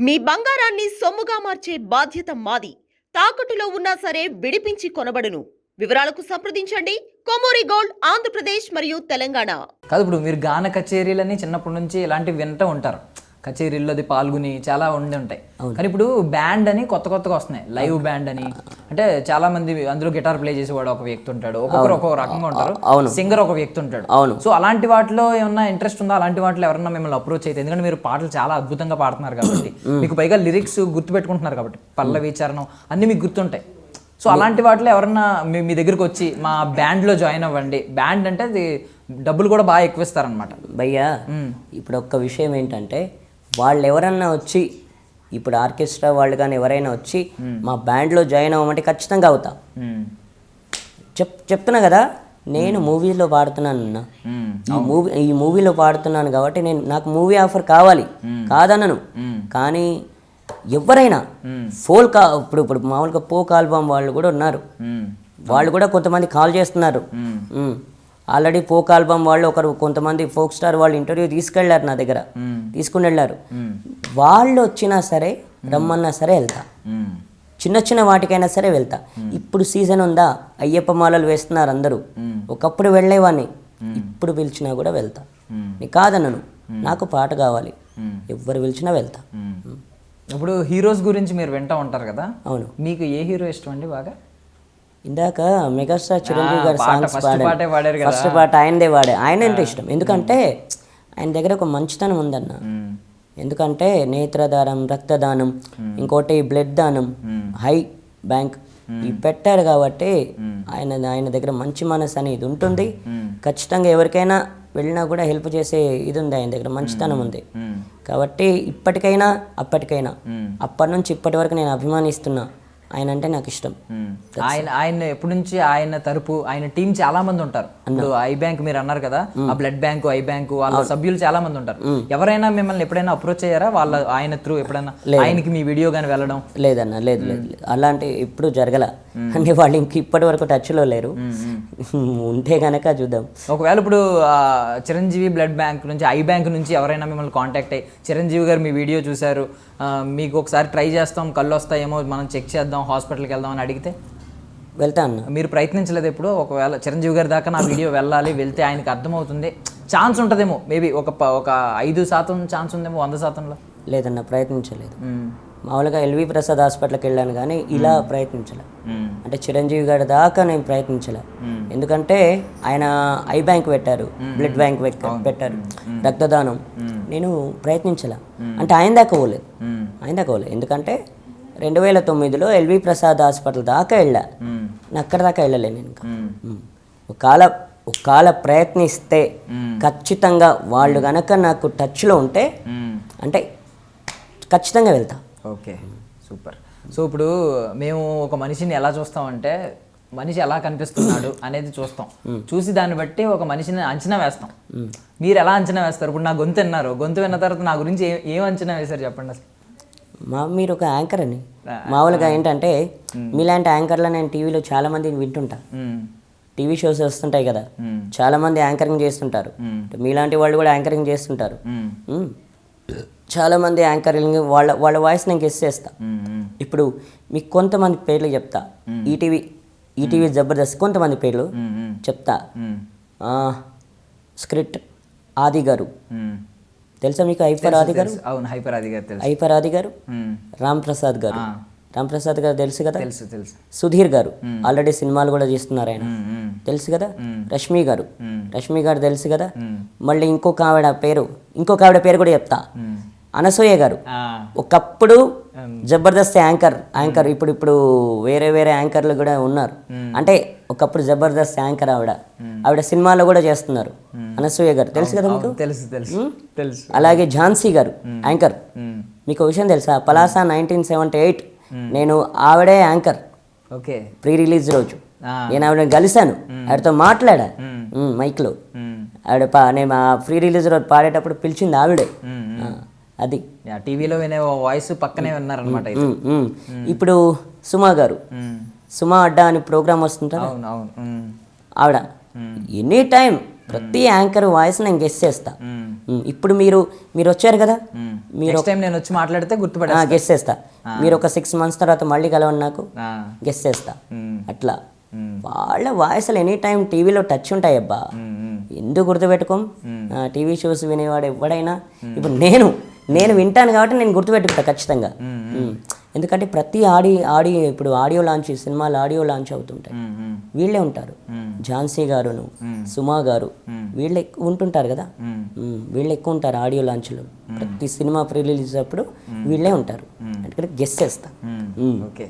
మీ బంగారాన్ని సొమ్ముగా మార్చే బాధ్యత మాది. తాకట్టులో ఉన్నా సరే విడిపించి కొనబడును. వివరాలకు సంప్రదించండి. కొమూరి గోల్డ్ ఆంధ్రప్రదేశ్ మరియు తెలంగాణ. కాదు ఇప్పుడు మీరు గాన కచేరీలని చిన్నప్పటి నుంచి ఇలాంటివి వింటూ ఉంటారు. కచేరీల్లో అది పాల్గొని చాలా ఉండి ఉంటాయి. కానీ ఇప్పుడు బ్యాండ్ అని కొత్త కొత్తగా వస్తున్నాయి. లైవ్ బ్యాండ్ అని. అంటే చాలా మంది అందులో గిటార్ ప్లే చేసేవాడు ఒక వ్యక్తి ఉంటాడు. ఒక్కొక్కరు ఒక్కొక్క రకంగా ఉంటారు. సింగర్ ఒక వ్యక్తి ఉంటాడు. అవును. సో అలాంటి వాటిలో ఏమన్నా ఇంట్రెస్ట్ ఉందా? అలాంటి వాటిలో ఎవరన్నా మిమ్మల్ని అప్రోచ్ అయితే? ఎందుకంటే మీరు పాటలు చాలా అద్భుతంగా పాడుతున్నారు కాబట్టి. మీకు పైగా లిరిక్స్ గుర్తుపెట్టుకుంటున్నారు కాబట్టి. పల్లవి చరణం అన్ని మీకు గుర్తుంటాయి. సో అలాంటి వాటిలో ఎవరన్నా మీ మీ దగ్గరికి వచ్చి మా బ్యాండ్లో జాయిన్ అవ్వండి. బ్యాండ్ అంటే అది డబ్బులు కూడా బాగా ఎక్కువ ఇస్తారనమాట భయ్యా ఇప్పుడు ఒక్క విషయం ఏంటంటే వాళ్ళు ఎవరన్నా వచ్చి ఇప్పుడు ఆర్కెస్ట్రా వాళ్ళు కానీ ఎవరైనా వచ్చి మా బ్యాండ్లో జాయిన్ అవ్వమంటే ఖచ్చితంగా అవుతా. చెప్ చెప్తున్నా కదా నేను మూవీలో పాడుతున్నాను అన్న. ఈ మూవీ ఈ మూవీలో పాడుతున్నాను కాబట్టి నేను నాకు మూవీ ఆఫర్ కావాలి. కాదనను. కానీ ఎవరైనా ఫోల్ కా ఇప్పుడు ఇప్పుడు మామూలుగా పోక్ ఆల్బమ్ వాళ్ళు కూడా ఉన్నారు. వాళ్ళు కూడా కొంతమంది కాల్ చేస్తున్నారు. ఆల్రెడీ ఫోక్ ఆల్బమ్ వాళ్ళు ఒకరు కొంతమంది ఫోక్ స్టార్ వాళ్ళు ఇంటర్వ్యూ తీసుకెళ్ళారు నా దగ్గర. తీసుకుని వెళ్ళారు వాళ్ళు వచ్చినా సరే రమ్మన్నా సరే వెళ్తా. చిన్న చిన్న వాటికైనా సరే వెళ్తా. ఇప్పుడు సీజన్ ఉందా? అయ్యప్ప మాలలు వేస్తున్నారు అందరూ. ఒకప్పుడు వెళ్ళేవాడిని ఇప్పుడు పిలిచినా కూడా వెళ్తా. నీకు కాదన్నను నాకు పాట కావాలి. ఎవరు పిలిచినా వెళ్తా. ఇప్పుడు హీరోస్ గురించి మీరు వింటూ ఉంటారు కదా? అవును. మీకు ఏ హీరో ఇష్టం అండి బాగా? ఇందాక మెగాస్టార్ చిరంజీవి గారి సాంగ్స్ పాడారు. ఫస్ట్ పాట ఆయనదే వాడే ఆయన అంటే ఇష్టం. ఎందుకంటే ఆయన దగ్గర ఒక మంచితనం ఉందన్న. ఎందుకంటే నేత్రదానం రక్తదానం ఇంకోటి బ్లడ్ దానం హై బ్యాంక్. ఇవి పెట్టారు కాబట్టి ఆయన ఆయన దగ్గర మంచి మనసు అనేది ఉంటుంది. ఖచ్చితంగా ఎవరికైనా వెళ్ళినా కూడా హెల్ప్ చేసే ఇది ఉంది ఆయన దగ్గర. మంచితనం ఉంది. కాబట్టి ఇప్పటికైనా అప్పటికైనా అప్పటి నుంచి ఇప్పటి వరకు నేను అభిమానిస్తున్నా. ఆయన అంటే నాకు ఇష్టం ఆయన ఆయన ఎప్పటి నుంచి ఆయన తరపు ఆయన టీం చాలా మంది ఉంటారు. ఇప్పుడు ఐ బ్యాంక్ మీరు అన్నారు కదా ఆ బ్లడ్ బ్యాంకు ఐ బ్యాంకు వాళ్ళ సభ్యులు చాలా మంది ఉంటారు. ఎవరైనా మిమ్మల్ని ఎప్పుడైనా అప్రోచ్ అయ్యారా? వాళ్ళ ఆయన త్రూ ఎప్పుడైనా ఆయనకి మీ వీడియో కానీ వెళ్ళడం? లేదన్న లేదు లేదు. అలాంటి ఇప్పుడు జరగల. అంటే వాళ్ళు ఇంక ఇప్పటి వరకు టచ్లో లేరు. ఉంటే గనక చూద్దాం. ఒకవేళ ఇప్పుడు చిరంజీవి బ్లడ్ బ్యాంక్ నుంచి ఐ బ్యాంక్ నుంచి ఎవరైనా మిమ్మల్ని కాంటాక్ట్ అయ్యి చిరంజీవి గారు మీ వీడియో చూశారు ఆ, మీకు ఒకసారి ట్రై చేస్తాం కళ్ళు వస్తాయేమో మనం చెక్ చేద్దాం హాస్పిటల్కి వెళ్దాం అని అడిగితే? వెళ్తా అన్న. మీరు ప్రయత్నించలేదు ఎప్పుడు? ఒకవేళ చిరంజీవి గారి దాకా నా వీడియో వెళ్ళాలి వెళ్తే ఆయనకి అర్థమవుతుంది. ఛాన్స్ ఉంటుందేమో మేబీ ఒక ఒక ఐదు శాతం ఛాన్స్ ఉందేమో వంద శాతంలో? లేదన్న ప్రయత్నించలేదు. మ్మ్. మామూలుగా ఎల్వి ప్రసాద్ హాస్పిటల్కి వెళ్ళాను కానీ ఇలా ప్రయత్నించలే. అంటే చిరంజీవి గారి దాకా నేను ప్రయత్నించలే. ఎందుకంటే ఆయన ఐ బ్యాంక్ పెట్టారు బ్లడ్ బ్యాంక్ పెట్టారు రక్తదానం. నేను ప్రయత్నించలే. అంటే ఆయన దాకా పోలేదు. ఆయన దాకా పోలేదు. ఎందుకంటే రెండు వేల తొమ్మిదిలో ఎల్వి ప్రసాద్ హాస్పిటల్ దాకా వెళ్ళా. నేను అక్కడ దాకా వెళ్ళలే నేను ఇంకా. ఒకవేళ ఒకవేళ ప్రయత్నిస్తే ఖచ్చితంగా వాళ్ళు గనక నాకు టచ్లో ఉంటే. అంటే ఖచ్చితంగా వెళ్తా. ఓకే. సూపర్. సో ఇప్పుడు మేము ఒక మనిషిని ఎలా చూస్తామంటే మనిషి ఎలా కనిపిస్తున్నాడు అనేది చూస్తాం. చూసి దాన్ని బట్టి ఒక మనిషిని అంచనా వేస్తాం. మీరు ఎలా అంచనా వేస్తారు? ఇప్పుడు నా గొంతు విన్నారు. గొంతు విన్న తర్వాత నా గురించి ఏ- ఏం అంచనా వేశారు చెప్పండి అసలు? మా మీరు ఒక యాంకర్ అని. మామూలుగా ఏంటంటే మీలాంటి యాంకర్లో నేను టీవీలో చాలా మందిని వింటుంటా. టీవీ షోస్ వస్తుంటాయి కదా చాలా మంది యాంకరింగ్ చేస్తుంటారు. మీలాంటి వాళ్ళు కూడా యాంకరింగ్ చేస్తుంటారు. చాలా మంది యాంకరింగ్ వాళ్ళ వాళ్ళ వాయిస్ నేను గెస్ చేస్తా. ఇప్పుడు మీకు కొంతమంది పేర్లు చెప్తా. ఈటీవీ ఈటీవీ జబర్దస్త్ కొంతమంది పేర్లు. చెప్తా. స్క్రిప్ట్ ఆది గారు. తెలుసా మీకు ఐఫర్ ఆది గారు. అవును హైపర్ అది గారు తెలుసు. ఐఫర్ ఆది గారు. రామ్ ప్రసాద్ గారు. రామ్ ప్రసాద్ గారు తెలుసు కదా? తెలుసు తెలుసు. సుధీర్ గారు. ఆల్రెడీ సినిమాలు కూడా చేస్తున్నారు ఆయన. తెలుసు కదా? రష్మి గారు. రష్మి గారు తెలుసు కదా? మళ్ళీ ఇంకొక ఆవిడ పేరు ఇంకొక ఆవిడ పేరు కూడా చెప్తా. అనసూయ గారు. ఒకప్పుడు జబర్దస్త్ యాంకర్ యాంకర్ ఇప్పుడు ఇప్పుడు వేరే వేరే యాంకర్లు కూడా ఉన్నారు. అంటే ఒకప్పుడు జబర్దస్త్ యాంకర్ ఆవిడ. ఆవిడ సినిమాలో కూడా చేస్తున్నారు. అనసూయ గారు. తెలుసు కదా మీకు? తెలుసు తెలుసు తెలుసు. అలాగే ఝాన్సీ గారు యాంకర్. మీకు విషయం తెలుసా? పలాసా నైన్టీన్ సెవెంటీ ఎయిట్ నేను ఆవిడే యాంకర్. ఓకే. ప్రీ రిలీజ్ రోజు. నేను ఆవిడని కలిశాను. ఆవిడతో మాట్లాడా? మైక్లో. మ్మ్. ఆవిడ నేను ఫ్రీ రిలీజ్ రోజు పాడేటప్పుడు పిలిచింది ఆవిడే. అది. టీవీలో వినే వాయిస్ పక్కనే విన్నారనమాట. ఇప్పుడు సుమా గారు. సుమా అడ్డా అని ప్రోగ్రామ్ వస్తుంటా అవును అవును. మ్మ్. ఆవిడ ఎనీ టైం ప్రతి యాంకర్ వాయిస్ నేను గెస్ చేస్తా. ఇప్పుడు మీరు మీరు వచ్చారు కదా? మీరు నేను వచ్చి మాట్లాడితే గుర్తుపడా గెస్ చేస్తా. మీరు ఒక సిక్స్ మంత్స్ తర్వాత మళ్ళీ కలవండి నాకు. గెస్ చేస్తా. అట్లా. వాళ్ళ వాయిస్లు ఎనీ టైం టీవీలో టచ్ ఉంటాయి అబ్బా ఎందుకు గుర్తుపెట్టుకోం? టీవీ షోస్ వినేవాడు ఎవడైనా. ఇప్పుడు నేను నేను వింటాను కాబట్టి నేను గుర్తుపెట్టుకుంటా ఖచ్చితంగా. ఎందుకంటే ప్రతి ఆడి ఆడియో ఇప్పుడు ఆడియో లాంచ్ సినిమాలు ఆడియో లాంచ్ అవుతుంటాయి. వీళ్ళే ఉంటారు. ఝాన్సీ గారును సుమా గారు వీళ్ళు ఎక్కువ ఉంటుంటారు కదా? వీళ్ళు ఎక్కువ ఉంటారు ఆడియో లాంచ్లో. ప్రతి సినిమా ప్రీ రిలీజ్ అప్పుడు వీళ్ళే ఉంటారు. అందుకని గెస్ చేస్తా. ఓకే.